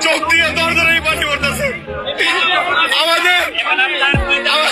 çok diye durdurayım hadi buradasın. Ama ne? Ama